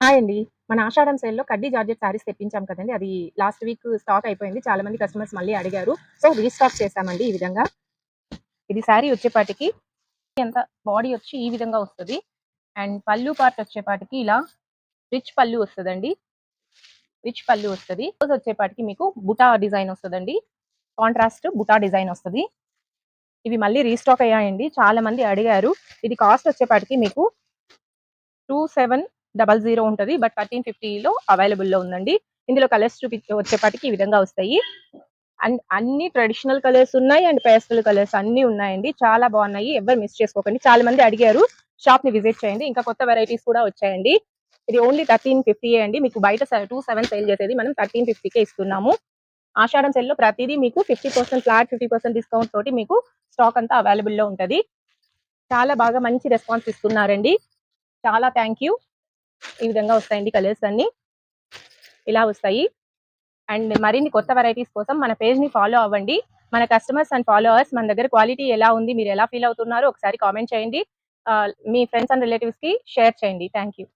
Hi అండి. మన ఆషాఢం సేల్లో కడ్డీ జార్జెట్ శారీస్ తెప్పించాం కదండి. అది లాస్ట్ వీక్ స్టాక్ అయిపోయింది. చాలా మంది కస్టమర్స్ మళ్ళీ అడిగారు. సో రీస్టాక్ చేస్తామండి ఈ విధంగా. ఇది శారీ వచ్చేపాటికి ఎంత బాడీ వచ్చి ఈ విధంగా వస్తుంది. అండ్ పళ్ళు పార్ట్ వచ్చేపాటికి ఇలా రిచ్ పళ్ళు వస్తుందండి. రిచ్ పళ్ళు వస్తుంది. వచ్చేపాటికి మీకు బుటా డిజైన్ వస్తుందండి. కాంట్రాస్ట్ బుటా డిజైన్ వస్తుంది. ఇవి మళ్ళీ రీస్టాక్ అయ్యాయండి. చాలా మంది అడిగారు. ఇది కాస్ట్ వచ్చేపాటికి మీకు టూ సెవెన్ డబల్ జీరో ఉంటుంది బట్ థర్టీన్ ఫిఫ్టీలో అవైలబుల్లో ఉందండి. ఇందులో కలర్స్ చూపి వచ్చేపాటికి ఈ విధంగా వస్తాయి. అండ్ అన్ని ట్రెడిషనల్ కలర్స్ ఉన్నాయి అండ్ పేస్టల్ కలర్స్ అన్ని ఉన్నాయండి. చాలా బాగున్నాయి. ఎవరు మిస్ చేసుకోకండి. చాలా మంది అడిగారు షాప్ని విజిట్ చేయండి. ఇంకా కొత్త వెరైటీస్ కూడా వచ్చాయండి. ఇది ఓన్లీ థర్టీన్ ఫిఫ్టీ అండి. మీకు బయట టూ సెవెన్ సేల్ చేసేది మనం థర్టీన్ ఫిఫ్టీకే ఇస్తున్నాము. ఆషాఢం సెల్లో ప్రతిదీ మీకు fifty percent flat fifty percent discount తోటి మీకు స్టాక్ అంతా అవైలబుల్లో ఉంటది. చాలా బాగా మంచి రెస్పాన్స్ ఇస్తున్నారండి. చాలా థ్యాంక్ యూ. ఈ విధంగా వస్తాయండి కలర్స్ అన్ని. ఇలా వస్తాయి. అండ్ మరిన్ని కొత్త వెరైటీస్ కోసం మన పేజ్ని ఫాలో అవ్వండి. మన కస్టమర్స్ అండ్ ఫాలోవర్స్ మన దగ్గర క్వాలిటీ ఎలా ఉంది మీరు ఎలా ఫీల్ అవుతున్నారో ఒకసారి కామెంట్ చేయండి. మీ ఫ్రెండ్స్ అండ్ రిలేటివ్స్కి షేర్ చేయండి. Thank you